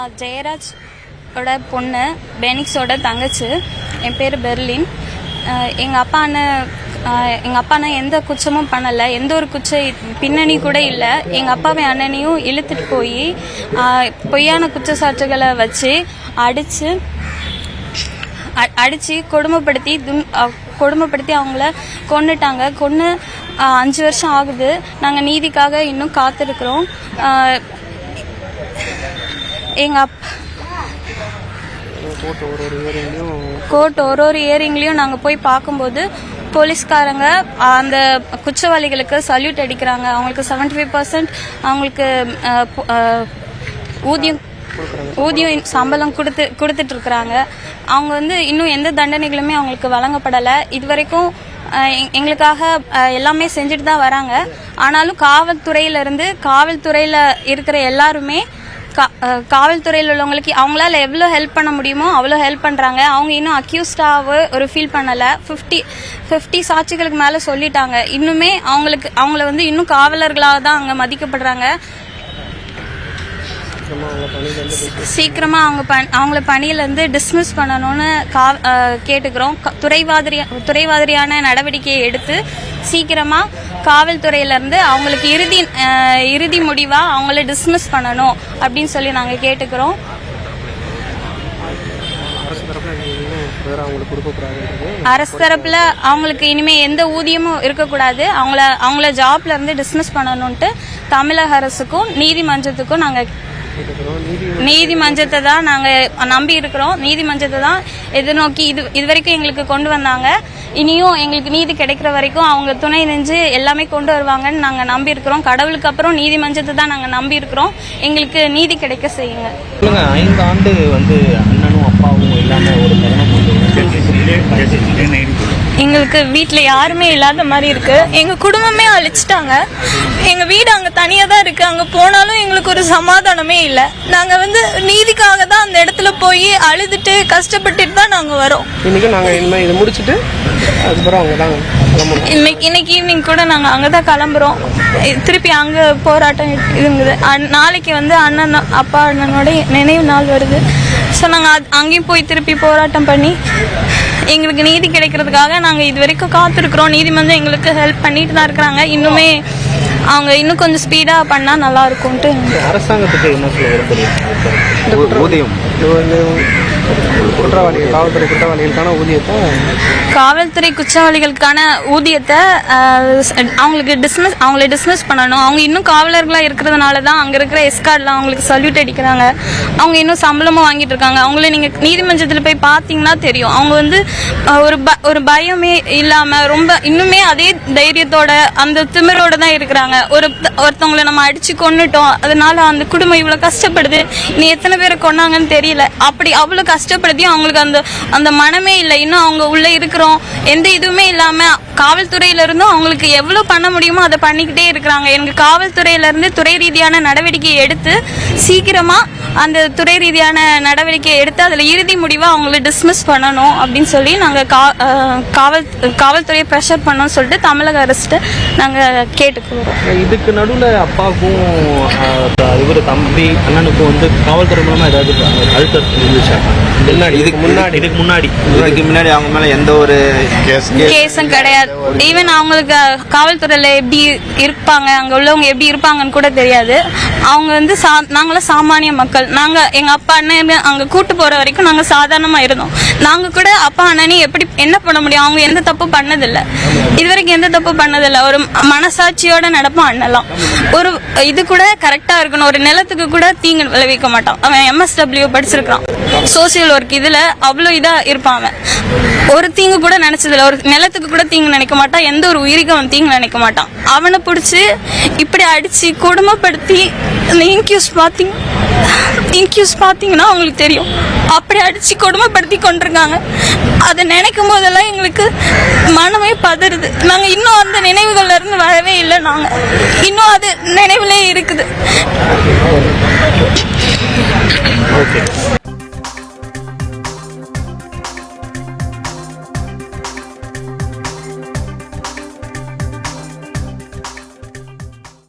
ஜெயராஜோட ஜெயராஜ் ஓட பொண்ணு பெனிக்ஸோட தங்கச்சி. என் பேர் பெர்லின். எங்கள் அப்பா அண்ணன் எங்கள் அப்பா அண்ணன் எந்த குச்சமும் பண்ணலை. எந்த ஒரு குச்ச பின்னணி கூட இல்லை. எங்கள் அப்பாவை அண்ணனையும் இழுத்துட்டு போய் பொய்யான குற்றச்சாட்டுகளை வச்சு அடித்து அடித்து கொடுமைப்படுத்தி தும் கொடுமைப்படுத்தி அவங்கள கொண்டுட்டாங்க கொன்று அஞ்சு வருஷம் ஆகுது. நாங்கள் நீதிக்காக இன்னும் காத்திருக்கிறோம். எங்கள் அப் கோர்ட் ஒரு ஒரு இயரிங்லையும் இயரிங்லேயும் நாங்கள் போய் பார்க்கும்போது போலீஸ்காரங்க அந்த குற்றவாளிகளுக்கு சல்யூட் அடிக்கிறாங்க. அவங்களுக்கு 75% ஃபைவ் பர்சன்ட் அவங்களுக்கு ஊதியம் ஊதியம் சம்பளம் கொடுத்து கொடுத்துட்டு இருக்கிறாங்க அவங்க வந்து இன்னும் எந்த தண்டனைகளுமே அவங்களுக்கு வழங்கப்படலை. இது வரைக்கும் எங்- எங்களுக்காக எல்லாமே செஞ்சுட்டு தான் வராங்க. ஆனாலும் காவல்துறையிலிருந்து காவல்துறையில் இருக்கிற எல்லாருமே கா- காவல்துறையில் உள்ளவங்களுக்கு அவங்களால எவ்வளோ ஹெல்ப் பண்ண முடியுமோ அவ்வளோ ஹெல்ப் பண்ணுறாங்க அவங்க இன்னும் அக்யூஸ்டாக ஒரு ஃபீல் பண்ணலை. ஃபிஃப்டி ஃபிஃப்டி சாட்சிகளுக்கு மேலே சொல்லிட்டாங்க. இன்னுமே அவங்களுக்கு அவங்கள வந்து இன்னும் காவலர்களாக தான் அங்கே மதிக்கப்படுறாங்க. சீக்கிரமாக அவங்க பண் அவங்கள பணியிலேருந்து டிஸ்மிஸ் பண்ணணும்னு கா கேட்டுக்கிறோம். துறைவாதிரி துறைவாதிரியான நடவடிக்கையை எடுத்து சீக்கிரமாக காவல்துறையிலேருந்து அவங்களுக்கு இறுதி இறுதி முடிவாக அவங்கள டிஸ்மிஸ் பண்ணணும் அப்படின்னு சொல்லி நாங்கள் கேட்டுக்கிறோம். அரசு தரப்பில் அவங்களுக்கு இனிமே எந்த ஊதியமும் இருக்கக்கூடாது. அவங்கள அவங்கள ஜாப்ல இருந்து டிஸ்மிஸ் பண்ணணும்ட்டு தமிழக அரசுக்கும் நீதிமன்றத்துக்கும் நாங்க கேட்டுக்கிறோம் நீதி நீதிமன்றத்தை தான் நாங்க நம்பி இருக்கிறோம். நீதிமன்றத்தை தான் எதிர்நோக்கி இது இது வரைக்கும் எங்களுக்கு கொண்டு வந்தாங்க. இனியும் எங்களுக்கு நீதி கிடைக்கிற வரைக்கும் அவங்க துணை நெஞ்சு எல்லாமே கொண்டு வருவாங்கன்னு நாங்க நம்பி இருக்கிறோம். கடவுளுக்கு அப்புறம் நீதிமன்றத்தை தான் நாங்க நம்பி இருக்கிறோம். எங்களுக்கு நீதி கிடைக்க செய்யுங்க. ஐந்து ஆண்டு வந்து அண்ணனும் அப்பாவும் இல்லாம ஒரு எங்களுக்கு வீட்டில் யாருமே இல்லாத மாதிரி இருக்கு. எங்க குடும்பமே அழிச்சிட்டாங்க. எங்க வீடு அங்க தனியா தான் இருக்கு. அங்க போனாலும் எங்களுக்கு ஒரு சமாதானமே இல்லை. நாங்க வந்து நீதிக்காக தான் அந்த இடத்துல போய் அழுதுட்டு கஷ்டப்பட்டுட்டு தான் நாங்க வரோம். இன்னைக்கு நாங்கள் இனிமேல் இதை முடிச்சுட்டு அதுக்கப்புறம் தான் கிளம்பணும். இன்னைக்கு இன்னைக்கு ஈவினிங் கூட நாங்க அங்கதான் கிளம்புறோம். இ- திருப்பி அங்க போராட்டம் இருங்குது நாளைக்கு வந்து அண்ணன் அப்பா அண்ணனோட நினைவு நாள் வருது. ஸோ நாங்கள் அது அங்கேயும் போய் திருப்பி போராட்டம் பண்ணி எங்களுக்கு நீதி கிடைக்கிறதுக்காக நாங்கள் இது வரைக்கும் காத்திருக்கிறோம் நீதிமன்றம் எங்களுக்கு ஹெல்ப் பண்ணிட்டு தான் இருக்கிறாங்க. இன்னுமே அவங்க இன்னும் கொஞ்சம் ஸ்பீடாக பண்ணால் நல்லா இருக்கும்ட்டு அரசாங்கத்துக்கு என்ன ஊதியம். குற்றவாளிகள் காவல்துறை குற்றவாளிகளுக்கான ஊதியத்தை காவல்துறை குற்றவாளிகளுக்கான ஊதியத்தை அவங்களுக்கு டிஸ்மிஸ் அவங்கள டிஸ்மிஸ் பண்ணணும். அவங்க இன்னும் காவலர்களாக இருக்கிறதுனால தான் அங்கே இருக்கிற எஸ்கார்ட்லாம் அவங்களுக்கு சல்யூட் அடிக்கிறாங்க. அவங்க இன்னும் சம்பளமும் வாங்கிட்டு இருக்காங்க. அவங்கள நீங்கள் நீதிமன்றத்தில் போய் பார்த்தீங்கன்னா தெரியும். அவங்க வந்து ஒரு ப ஒரு பயமே இல்லாமல் ரொம்ப இன்னுமே அதே தைரியத்தோட அந்த திமிரோட தான் இருக்கிறாங்க. ஒரு ஒருத்தவங்களை நம்ம அடித்து கொன்னுட்டோம். அதனால அந்த குடும்பம் இவ்வளோ கஷ்டப்படுது. நீ எத்தனை பேரை கொன்னாங்கன்னு தெரியல. அப்படி அவ்வளோ கஷ்டப்படுத்தியும் அவங்களுக்கு அந்த அந்த மனமே இல்லை. இன்னும் அவங்க உள்ளே இருக்கிறோம். எந்த இதுவுமே இல்லாமல் காவல்துறையில இருந்தும் அவங்களுக்கு எவ்வளவு பண்ண முடியுமோ அதை பண்ணிக்கிட்டே இருக்கிறாங்க. எனக்கு காவல்துறையில இருந்து துறை ரீதியான நடவடிக்கை எடுத்து சீக்கிரமா அந்த துறை ரீதியான நடவடிக்கை எடுத்து அதுல இறுதி முடிவா அவங்கள டிஸ்மிஸ் பண்ணணும் அப்படின்னு சொல்லி நாங்க கா- காவல் காவல்துறையை ப்ரெஷர் பண்ணோம்னு சொல்லிட்டு தமிழக அரசு நாங்க கேட்டுக்கிறோம். இதுக்கு நடுவுல அப்பாவுக்கும் இவர் தம்பி அண்ணனுக்கும் வந்து காவல்துறை மூலமா ஏதாவது அழுத்தம் இருந்துச்சா? முன்னாடி. இதுக்கு முன்னாடி. இதுக்கு முன்னாடி. இதுக்கு முன்னாடி அவங்க மேல எந்த ஒரு கேஸ் கேஸும் கிடையாது. ஈவன் அவங்களுக்கு காவல்துறையில எப்படி இருப்பாங்க அங்க உள்ளவங்க எப்படி இருப்பாங்கன்னு கூட தெரியாது. அவங்க வந்து சா- நாங்களாம் சாமானிய மக்கள். நாங்க எங்க அப்பா அண்ணன் அங்க கூட்டு போற வரைக்கும் நாங்க சாதாரணமா இருந்தோம். நாங்க கூட அப்பா அண்ணனே எப்படி என்ன பண்ண முடியும்? அவங்க எந்த தப்பு பண்ணதில்ல. இது வரைக்கும் எந்த தப்பு பண்ணதில்ல. ஒரு மனசாட்சியோட நடப்போம் அண்ணலாம் ஒரு இது கூட கரெக்டா இருக்கணும். ஒரு நிலத்துக்கு கூட தீங்கு விளைவிக்க மாட்டான். அவன் எம்எஸ்டபிள்யூ படிச்சிருக்கான் சோசியல் ஒர்க் இதுல அவ்வளோ இதா இருப்பான் அவன். ஒரு தீங்கு கூட நினைச்சதில்ல. ஒரு நிலத்துக்கு கூட தீங்கு தீங்கு நினைக்க மாட்டான். எந்த ஒரு உயிருக்கும் அவன் தீங்கு நினைக்க மாட்டான். அவனை பிடிச்சி இப்படி அடித்து கொடுமைப்படுத்தி அந்த இன்க்யூஸ் பார்த்திங்க இன்க்யூஸ் பார்த்தீங்கன்னா அவங்களுக்கு தெரியும். அப்படி அடித்து கொடுமைப்படுத்தி கொண்டிருக்காங்க. அதை நினைக்கும் போதெல்லாம் எங்களுக்கு மனமே பதறுது. நாங்கள் இன்னும் அந்த நினைவுகள்லேருந்து வரவே இல்லை நாங்கள் இன்னும் அது நினைவிலே இருக்குது.